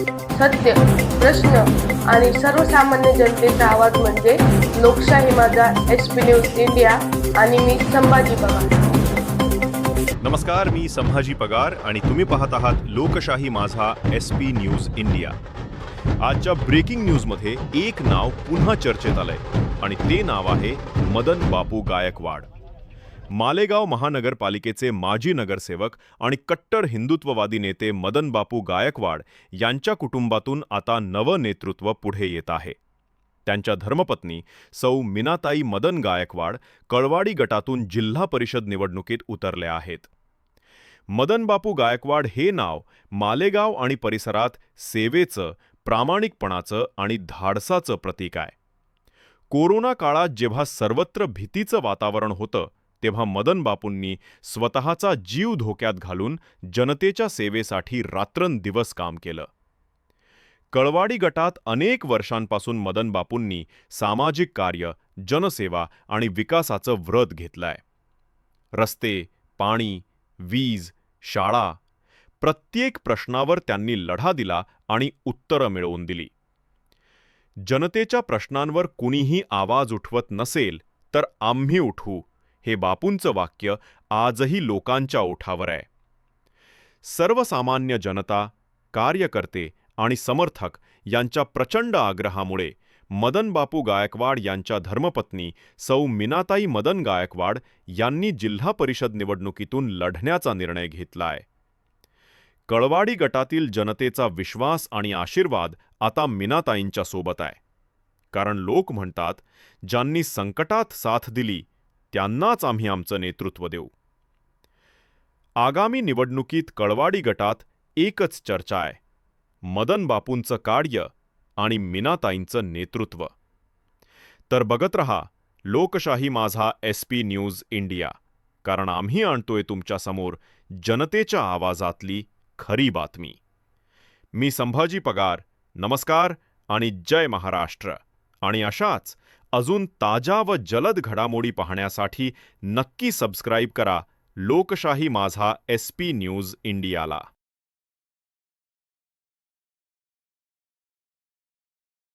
सत्य प्रश्न आणि सर्वसामान्य जनतेचा आवाज म्हणजे लोकशाही माझा एस पी न्यूज इंडिया आणि मी संभाजी पवार. नमस्कार मी संभाजी पगार आणि तुम्ही पाहत आहात लोकशाही माझा एस पी न्यूज इंडिया. आजच्या ब्रेकिंग न्यूजमध्ये एक नाव पुन्हा चर्चेत आलंय आणि ते नाव आहे मदन बापू गायकवाड. मालेगाव महानगरपालिकेचे माजी नगरसेवक आणि कट्टर हिंदुत्ववादी नेते मदन बापू गायकवाड यांच्या कुटुंबातून आता नवं नेतृत्व पुढे येत आहे. त्यांच्या धर्मपत्नी सौ मीनाताई मदन गायकवाड कळवाडी गटातून जिल्हा परिषद निवडणुकीत उतरल्या आहेत. मदन बापू गायकवाड हे नाव मालेगाव आणि परिसरात सेवेचं प्रामाणिकपणाचं आणि धाडसाचं प्रतीक आहे. कोरोना काळात जेव्हा सर्वत्र भीतीचं वातावरण होतं तेव्हा मदन बापूंनी स्वतःचा जीव धोक्यात घालून जनतेच्या सेवेसाठी रात्रंदिवस काम केलं. कळवाडी गटात अनेक वर्षांपासून मदन बापूंनी सामाजिक कार्य जनसेवा आणि विकासाचं व्रत घेतलंय. रस्ते पाणी वीज शाळा प्रत्येक प्रश्नावर त्यांनी लढा दिला आणि उत्तरं मिळवून दिली. जनतेच्या प्रश्नांवर कुणीही आवाज उठवत नसेल तर आम्ही उठू हे बापूंचं वाक्य आजही लोकांच्या ओठावर आहे. सर्वसामान्य जनता कार्यकर्ते आणि समर्थक यांच्या प्रचंड आग्रहामुळे मदन बापू गायकवाड यांच्या धर्मपत्नी सौ मिनाताई मदन गायकवाड यांनी जिल्हा परिषद निवडणुकीतून लढण्याचा निर्णय घेतलाय. कळवाडी गटातील जनतेचा विश्वास आणि आशीर्वाद आता मीनाताईंच्या सोबत आहे. कारण लोक म्हणतात ज्यांनी संकटात साथ दिली त्यांनाच आम्ही आमचं नेतृत्व देऊ. आगामी निवडणुकीत कळवाडी गटात एकच चर्चा आहे. मदन बापूंचं कार्य आणि मीनाताईंचं नेतृत्व. तर बघत रहा लोकशाही माझा एस पी न्यूज इंडिया. कारण आम्ही आणतोय तुमच्यासमोर जनतेच्या आवाजातली खरी बातमी. मी संभाजी पगार नमस्कार आणि जय महाराष्ट्र. आणि अशाच अजून ताज्या व जलद घडामोडी पाहण्यासाठी नक्की सबस्क्राईब करा. लोकशाही माझा एस पी न्यूज इंडियाला.